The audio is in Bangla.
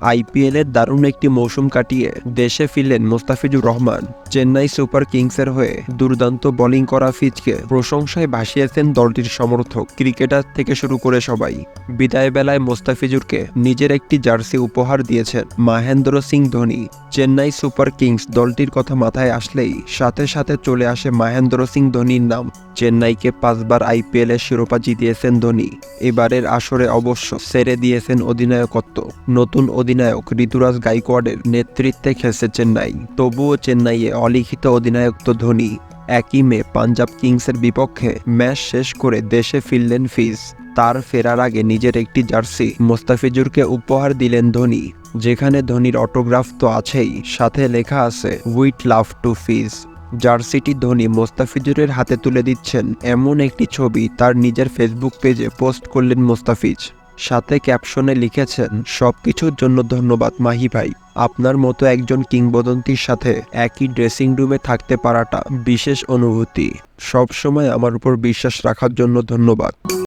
আইপিএলের দারুণ একটি মৌসুম কাটিয়ে দেশে ফিরলেন মোস্তাফিজুর রহমান। চেন্নাই সুপার কিংসের হয়ে দুর্দান্ত বোলিং করা ফিজকে প্রশংসায় ভাসিয়েছেন দলটির সমর্থক, ক্রিকেটার থেকে শুরু করে সবাই। বিদায় বেলায় মোস্তাফিজুরকে নিজের একটি জার্সি উপহার দিয়েছেন মাহেন্দ্র সিং ধোনি। চেন্নাই সুপার কিংস দলটির কথা মাথায় আসলেই সাথে সাথে চলে আসে মাহেন্দ্র সিং ধোনির নাম। চেন্নাইকে পাঁচবার আইপিএল এর শিরোপা জিতিয়েছেন ধোনি। এবারের আসরে অবশ্য সেরে দিয়েছেন অধিনায়কত্ব। নতুন অধিনায়ক ঋতুরাজ গাইকোয়াডের নেতৃত্বে খেলছে চেন্নাই। তবুও চেন্নাইয়ে অলিখিত অধিনায়ক তো ধোনি। একই মে পাঞ্জাব কিংসের বিপক্ষে ম্যাচ শেষ করে দেশে ফিরলেন ফিজ। তার ফেরার আগে নিজের একটি জার্সি মোস্তাফিজুরকে উপহার দিলেন ধোনি। যেখানে ধোনির অটোগ্রাফ তো আছেই, সাথে লেখা আছে উইট লাভ টু ফিজ। জার্সিটি ধোনি মোস্তাফিজুরের হাতে তুলে দিচ্ছেন। এমন একটি ছবি তার নিজের ফেসবুক পেজে পোস্ট করলেন মোস্তাফিজ। সাথে ক্যাপশনে লিখেছেন সব কিছুর জন্য ধন্যবাদ মাহি ভাই। আপনার মতো একজন কিংবদন্তির সাথে একই ড্রেসিং রুমে থাকতে পারাটা বিশেষ অনুভূতি। সবসময় আমার উপর বিশ্বাস রাখার জন্য ধন্যবাদ।